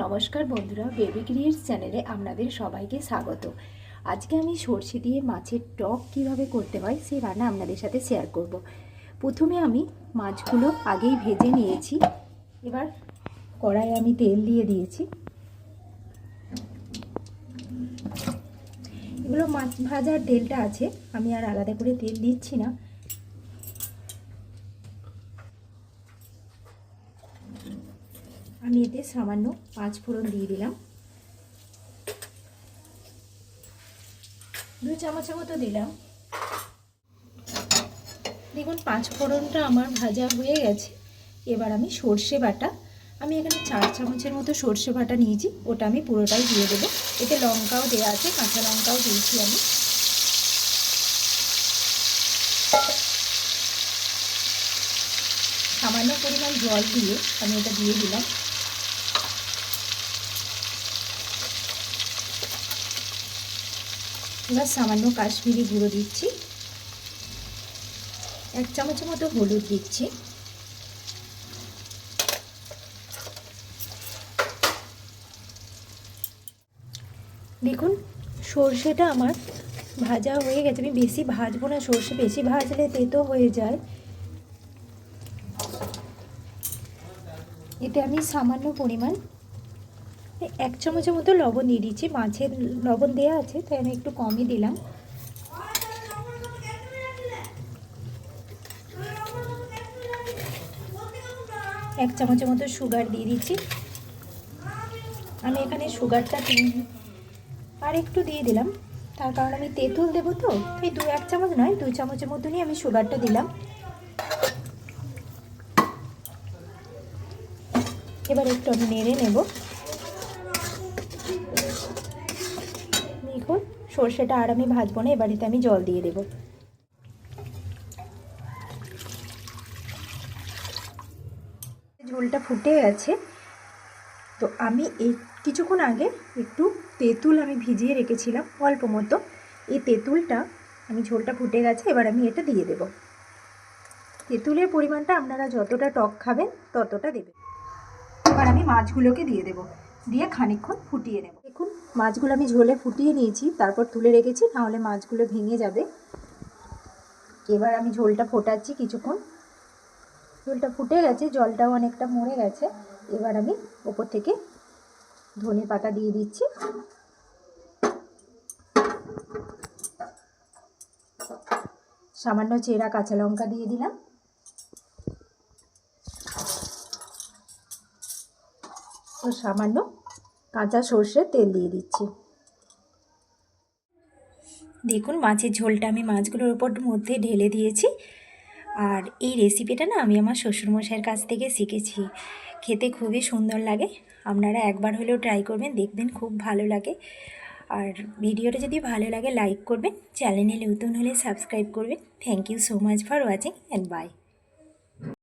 নমস্কার বন্ধুরা baby creates চ্যানেলে আপনাদের সবাইকে স্বাগত। আজকে আমি সর্ষে দিয়ে মাছের টক কীভাবে করতে হয় সেই রান্না আপনাদের সাথে শেয়ার করব। প্রথমে আমি মাছগুলো আগেই ভেজে নিয়েছি। এবার কড়াইয়ে আমি তেল দিয়ে দিয়েছি। এগুলো মাছ ভাজার তেলটা আছে, আমি আর আলাদা করে তেল দিচ্ছি না। আমি এতে সামান্য পাঁচ ফোড়ন দিয়ে দিলাম। দু চামচের মতো দিলাম। দেখুন, পাঁচ ফোড়নটা আমার ভাজা হয়ে গেছে। এবার আমি সর্ষে বাটা, আমি এখানে চার চামচের মতো সর্ষে বাটা নিয়েছি, ওটা আমি পুরোটাই দিয়ে দেবো। এতে লঙ্কাও দেওয়া আছে, কাঁচা লঙ্কাও দিয়েছি আমি। সামান্য পরিমাণ জল দিয়ে আমি এটা দিয়ে দিলাম। এবার সামান্য কাশ্মীরি গুঁড়ো দিচ্ছি। এক চামচের মতো হলুদ দিচ্ছি। দেখুন, সর্ষেটা আমার ভাজা হয়ে গেছে। আমি বেশি ভাজবো না সর্ষে, বেশি ভাজলে তেতো হয়ে যায়। এতে আমি সামান্য পরিমাণ এক চামচের মতো লবণ দিয়ে দিচ্ছি। মাছের লবণ দেওয়া আছে, তাই আমি একটু কমই দিলাম। এক চামচের মতো সুগার দিয়ে দিচ্ছি। আমি এখানে সুগারটা তিন আর একটু দিয়ে দিলাম। তার কারণ আমি তেঁতুল দেবো তো, তাই দু এক চামচ নয় দুই চামচের মতনই আমি সুগারটা দিলাম। এবার একটু আমি নেড়ে নেব। দেখুন, সর্ষেটা আর আমি ভাজবো না এবারেতে আমি জল দিয়ে দেব। ঝোলটা ফুটে গেছে, তো আমি এই কিছুক্ষণ আগে একটু তেঁতুল আমি ভিজিয়ে রেখেছিলাম, অল্প মতো। এই তেঁতুলটা, আমি ঝোলটা ফুটে গেছে, এবার আমি এটা দিয়ে দেব। তেঁতুলের পরিমাণটা আপনারা যতটা টক খাবেন, ততটা দেবেন। এবার আমি মাছগুলোকে দিয়ে দেব। দিয়ে খানিকক্ষণ ফুটিয়ে নেব। দেখুন, মাছগুলো আমি ঝোলে ফুটিয়ে নিয়েছি, তারপর তুলে রেখেছি, নাহলে মাছগুলো ভেঙে যাবে। এবার আমি ঝোলটা ফোটাচ্ছি কিছুক্ষণ। ঝোলটা ফুটে গেছে, জলটাও অনেকটা মরে গেছে। এবার আমি ওপর থেকে ধনে পাতা দিয়ে দিচ্ছি। সামান্য চেরা কাঁচা লঙ্কা দিয়ে দিলাম। সামান্য কাঁচা সর্ষের তেল দিয়ে দিচ্ছি। দেখুন, মাছের ঝোলটা আমি মাছগুলোর উপর মধ্যে ঢেলে দিয়েছি। আর এই রেসিপিটা না আমি আমার শ্বশুরমশাইয়ের কাছ থেকে শিখেছি। খেতে খুবই সুন্দর লাগে। আপনারা একবার হলেও ট্রাই করবেন, দেখবেন খুব ভালো লাগে। আর ভিডিওটা যদি ভালো লাগে লাইক করবেন। চ্যানেলে নতুন হলে সাবস্ক্রাইব করবেন। Thank you so much for watching and bye